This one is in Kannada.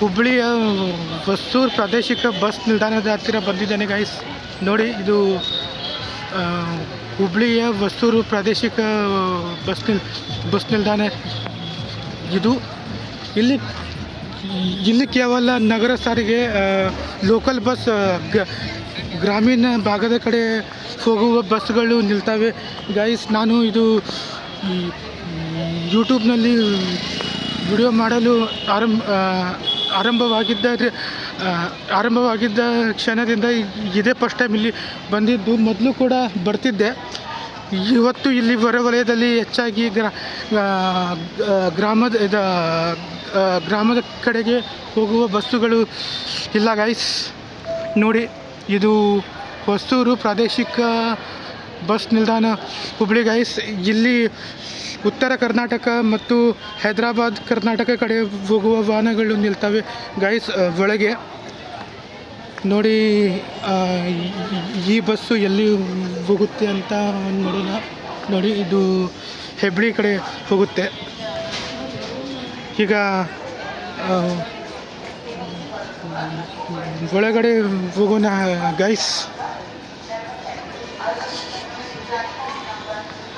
ಹುಬ್ಬಳ್ಳಿಯ ಹೊಸೂರು ಪ್ರಾದೇಶಿಕ ಬಸ್ ನಿಲ್ದಾಣದ ಹತ್ತಿರ ಬಂದಿದ್ದೇನೆ ಗೈಸ್ ನೋಡಿ, ಇದು ಹುಬ್ಬಳ್ಳಿಯ ಹೊಸೂರು ಪ್ರಾದೇಶಿಕ ಬಸ್ ನಿಲ್, ಬಸ್ ನಿಲ್ದಾಣ. ಇದು ಇಲ್ಲಿ ಇಲ್ಲಿ ಕೇವಲ ನಗರ ಸಾರಿಗೆ ಲೋಕಲ್ ಬಸ್ ಗ್ರಾಮೀಣ ಭಾಗದ ಕಡೆ ಹೋಗುವ ಬಸ್ಗಳು ನಿಲ್ತವೆ. ಗೈಸ್ ನಾನು ಇದು ಯೂಟ್ಯೂಬ್ನಲ್ಲಿ ವಿಡಿಯೋ ಮಾಡಲು ಆರಂಭ ಆರಂಭವಾಗಿದ್ದ ಆರಂಭವಾಗಿದ್ದ ಕ್ಷಣದಿಂದ ಇದೇ ಫಸ್ಟ್ ಟೈಮ್ ಇಲ್ಲಿ ಬಂದಿದ್ದು. ಮೊದಲು ಕೂಡ ಬರ್ತಿದ್ದೆ. ಇವತ್ತು ಇಲ್ಲಿ ಹೊರವಲಯದಲ್ಲಿ ಹೆಚ್ಚಾಗಿ ಗ್ರಾ ಗ್ರಾಮದ, ಇದ ಗ್ರಾಮದ ಕಡೆಗೆ ಹೋಗುವ ಬಸ್ಸುಗಳು ಇಲ್ಲ ಗೈಸ್ ನೋಡಿ, ಇದು ಹೊಸೂರು ಪ್ರಾದೇಶಿಕ ಬಸ್ ನಿಲ್ದಾಣ. ಹುಬ್ಳಿ ಗೈಸ್ ಇಲ್ಲಿ ಉತ್ತರ ಕರ್ನಾಟಕ ಮತ್ತು ಹೈದರಾಬಾದ್ ಕರ್ನಾಟಕ ಕಡೆ ಹೋಗುವ ವಾಹನಗಳು ನಿಲ್ತವೆ. ಗೈಸ್ ಒಳಗೆ ನೋಡಿ ಈ ಬಸ್ಸು ಎಲ್ಲಿ ಹೋಗುತ್ತೆ ಅಂತ ನೋಡೋಣ. ನೋಡಿ, ಇದು ಹೆಬ್ಳಿ ಕಡೆ ಹೋಗುತ್ತೆ. ಈಗ ಒಳಗಡೆ ಹೋಗೋಣ ಗೈಸ್ 三七。